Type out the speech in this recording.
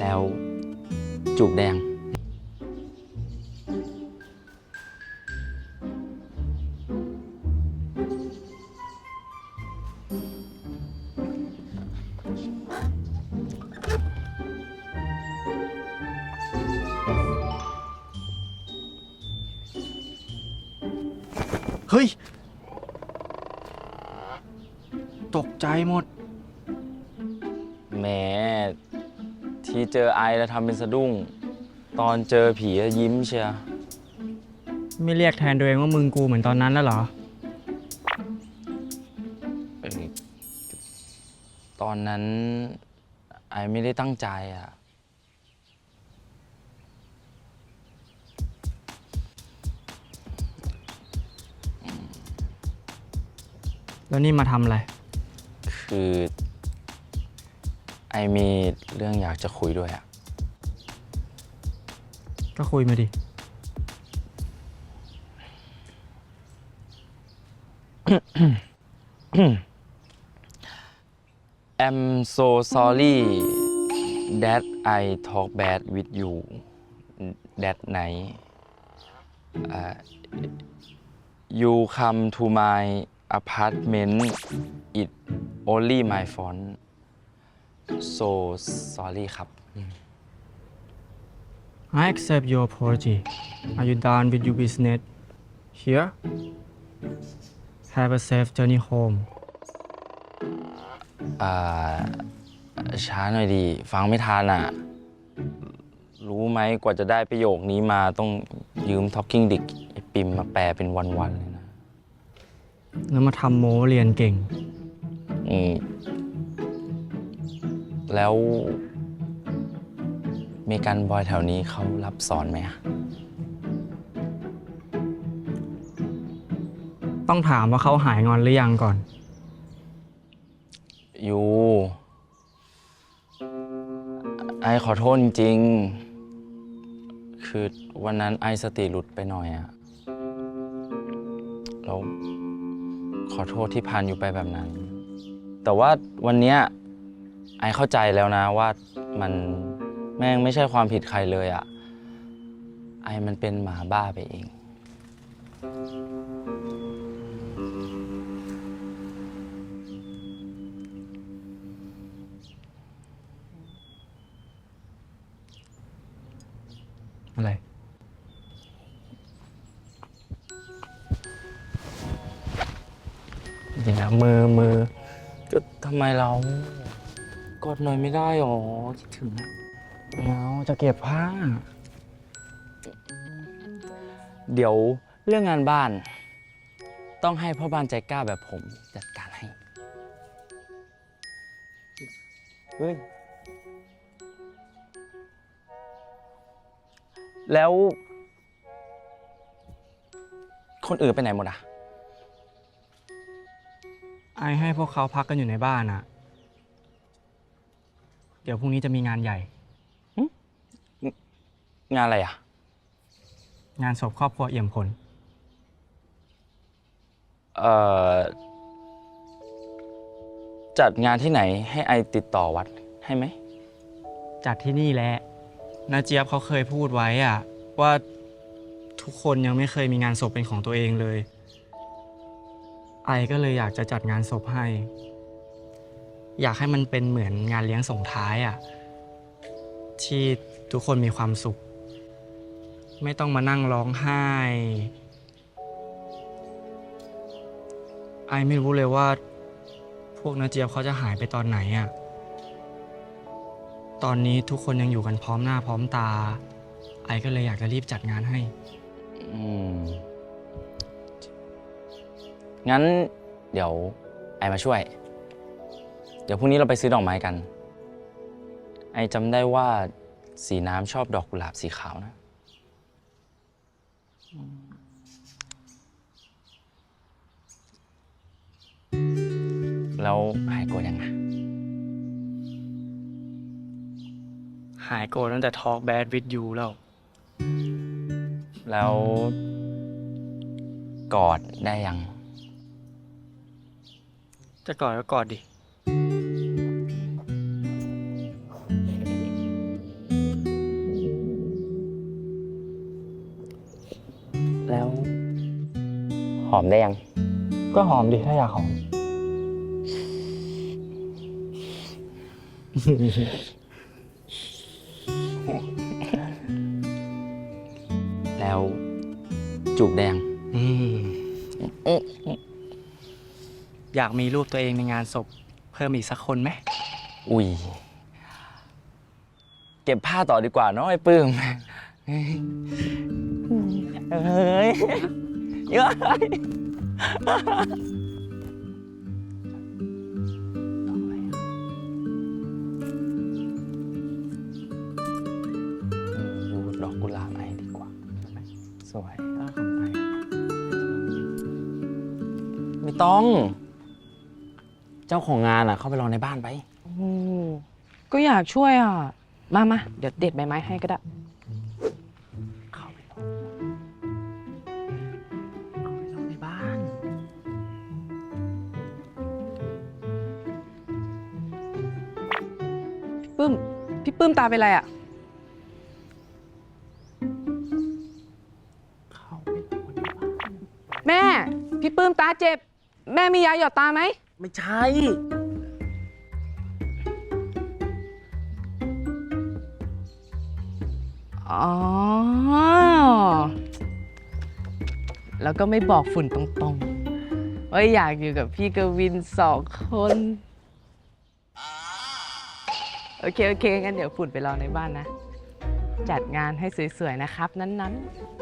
แล้วจูบแดง เฮ้ย ตกใจหมด แหม ที่เจอไอแล้วทำเป็นสะดุ้ง ตอนเจอผีอะยิ้มเชียร์ไม่เรียกแทนตัวเองว่ามึงกูเหมือนตอนนั้นแล้วเหรอ เออตอนนั้น ไอไม่ได้ตั้งใจอะ แล้วนี่มาทำอะไร คือไอมีเรื่องอยากจะคุยด้วยอะก็คุยมาดิ I'm so sorry that I talk bad with you that night uh, you come to my apartment it only my fault so sorry ครับ I accept your apology Are you done with your business here Have a safe journey home อ่าช้าหน่อยดี ฟังไม่ทันอะ รู้ไหมกว่าจะได้ประโยคนี้มาต้องยืม Talking Dick ไอปิมมาแปลเป็นวันๆเลยนะ แล้วมาทำโมเรียนเก่ง อืม แล้ว มีการบอยแถวนี้เขารับสอนไหมอะต้องถามว่าเขาหายงอนหรือยังก่อน ยูไอขอโทษจริงๆคือวันนั้นไอสติหลุดไปหน่อยอะแล้ว ขอโทษที่พานอยู่ไปแบบนั้น แต่ว่าวันเนี้ยไอเข้าใจแล้วนะว่ามันแม่งไม่ใช่ความผิดใครเลยอะไอมันเป็นหมาบ้าไปเอง อะไร เดี๋ยวมือมือก็ทำไมเรากดหน่อยไม่ได้หรอคิดถึงอะเอาจะเก็บผ้า เดี๋ยวเรื่องงานบ้าน ต้องให้พ่อบ้านใจกล้าแบบผมจัดการให้ เฮ้ย แล้ว คนอื่นไปไหนหมดอะ ไอให้พวกเขาพักกันอยู่ในบ้านอะเดี๋ยวพรุ่งนี้จะมีงานใหญ่ งานอะไรอะ งานศพครอบครัวเอี่ยมผล เอ่อ จัดงานที่ไหนให้ไอติดต่อวัดให้ไหมจากที่นี่แหละนาเจี๊ยบเขาเคยพูดไว้อะว่าทุกคนยังไม่เคยมีงานศพเป็นของตัวเองเลย ไอก็เลยอยากจะจัดงานศพให้ อยากให้มันเป็นเหมือนงานเลี้ยงส่งท้ายอะที่ทุกคนมีความสุข ไม่ต้องมานั่งร้องไห้ ไอไม่รู้เลยว่า พวกนาเจียบเขาจะหายไปตอนไหนอะตอนนี้ทุกคนยังอยู่กันพร้อมหน้าพร้อมตา ไอก็เลยอยากจะรีบจัดงานให้ อืม งั้นเดี๋ยวไอมาช่วย เดี๋ยวพรุ่งนี้เราไปซื้อดอกไม้กัน ไอจำได้ว่าสีน้ำชอบดอกกุหลาบสีขาวนะ แล้วหายโกรธยังไงหายโกรธตั้งแต่ Talk Bad with you แล้ว แล้วกอดได้ยัง จะกอดก็กอดดิ แล้วหอมได้ยัง ก็หอมดิถ้าอยากหอม แล้วจูบได้ยัง อืม อยากมีรูปตัวเองในงานศพ เพิ่มอีกสักคนไหม อุ้ย เก็บผ้าต่อดีกว่าเนาะไอ้ปื้มเฮ้ยเย้ยดูดอกกุหลาบไอ้ดีกว่า สวยก็ของไอไม่ต้อง เจ้าของงานอะเข้าไปรอในบ้านไป โอ้ก็อยากช่วยอะ มามาเดี๋ยวเด็ดใบไม้ให้ก็ได้ เข้าไปรอเข้าไปรอในบ้านปึ้ม พี่ปื้มตาเป็นไรอะ เข้าไปรอในบ้าน แม่ พี่ปื้มตาเจ็บ แม่มียาหยอดตาไหม ไม่ใช่ อ๋อ แล้วก็ไม่บอกฝุ่นตรงๆ ว่าอยากอยู่กับพี่กวินสองคน โอเค โอเคงั้นเดี๋ยวฝุ่นไปรอในบ้านนะ จัดงานให้สวยๆ นะครับ นั้นๆ